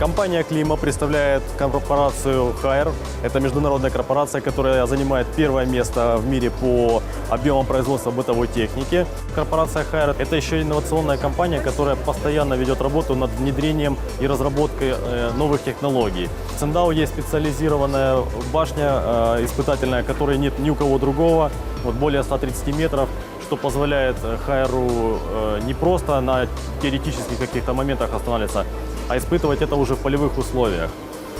Компания «Клима» представляет корпорацию «Хайр». Это международная корпорация, которая занимает первое место в мире по объемам производства бытовой техники. Корпорация «Хайр» – это еще инновационная компания, которая постоянно ведет работу над внедрением и разработкой э, новых технологий. В Циндао есть специализированная башня э, испытательная, которой нет ни у кого другого, вот более 130 метров, что позволяет э, Хайру не просто на теоретических каких-то моментах останавливаться, а испытывать это уже в полевых условиях.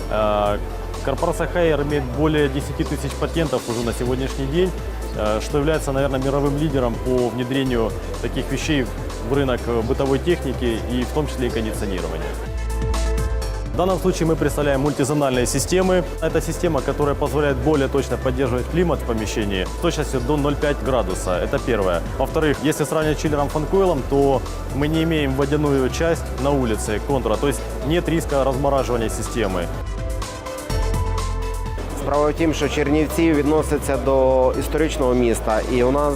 Э, Корпорация Хайер имеет более 10 тысяч патентов уже на сегодняшний день, э, что является, наверное, мировым лидером по внедрению таких вещей в рынок э, бытовой техники и в том числе и кондиционирования. В данном случае мы представляем мультизональные системы. Это система, которая позволяет более точно поддерживать климат в помещении с точностью до 0,5 градуса. Это первое. Во-вторых, если сравнивать чиллером фанкоилом, то мы не имеем водяную часть на улице контура, то есть нет риска размораживания системы. Справа в тім, що Чернівці відносяться до історичного міста, і у нас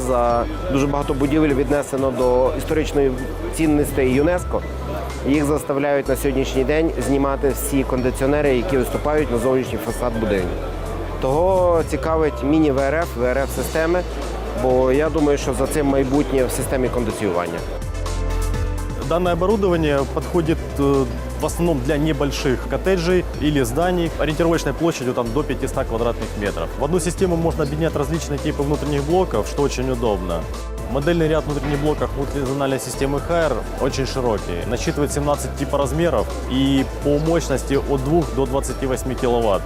дуже багато будівель віднесено до історичної цінності ЮНЕСКО. Їх заставляють на сьогоднішній день знімати всі кондиціонери, які виступають на зовнішній фасад будинку. Того цікавить міні-ВРФ, ВРФ-системи, бо я думаю, що за цим майбутнє в системі кондиціювання. Данное оборудование подходит э, в основном для небольших коттеджей или зданий ориентировочной площадью там, до 500 квадратных метров. В одну систему можно объединять различные типы внутренних блоков, что очень удобно. Модельный ряд внутренних блоков мультизональной системы HR очень широкий. Насчитывает 17 типа размеров и по мощности от 2 до 28 киловатт,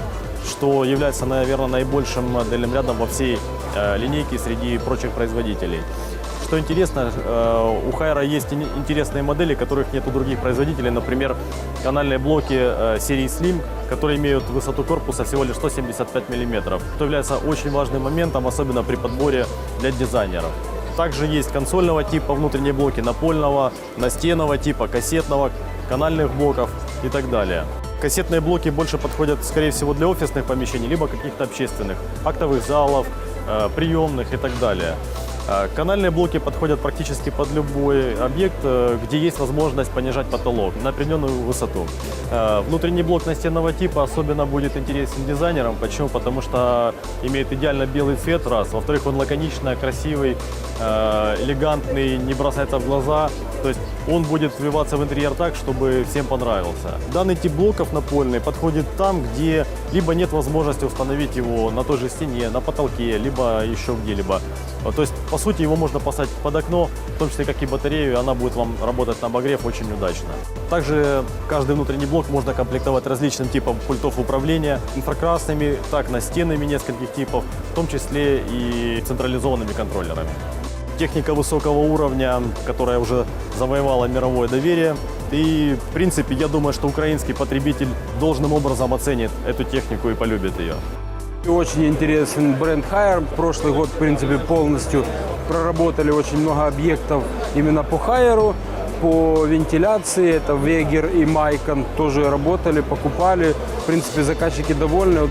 что является, наверное, наибольшим модельным рядом во всей э, линейке среди прочих производителей. Что интересно, э, у Хайра есть ин- интересные модели, которых нет у других производителей. Например, канальные блоки э, серии Slim, которые имеют высоту корпуса всего лишь 175 мм, что является очень важным моментом, особенно при подборе для дизайнеров. Также есть консольного типа внутренние блоки, напольного, настенного типа, кассетного, канальных блоков и так далее. Кассетные блоки больше подходят, скорее всего, для офисных помещений, либо каких-то общественных, актовых залов, э, приемных и так далее. Э, Канальные блоки подходят практически под любой объект, э, где есть возможность понижать потолок на определенную высоту. Э, Внутренний блок настенного типа особенно будет интересен дизайнерам. Почему? Потому что имеет идеально белый цвет, раз. Во-вторых, он лаконично, красивый, э, элегантный, не бросается в глаза. То есть он будет вливаться в интерьер так, чтобы всем понравился. Данный тип блоков напольный подходит там, где либо нет возможности установить его на той же стене, на потолке, либо еще где-либо. То есть, по сути, его можно поставить под окно, в том числе как и батарею, и она будет вам работать на обогрев очень удачно. Также каждый внутренний блок можно комплектовать различным типом пультов управления, инфракрасными, так настенными нескольких типов, в том числе и централизованными контроллерами. Техника высокого уровня, которая уже завоевала мировое доверие. И, в принципе, я думаю, что украинский потребитель должным образом оценит эту технику и полюбит ее. Очень интересен бренд Хайер. Прошлый год, в принципе, полностью проработали очень много объектов именно по Хайеру, по вентиляции. Это Вегер и Майкон тоже работали, покупали. В принципе, заказчики довольны.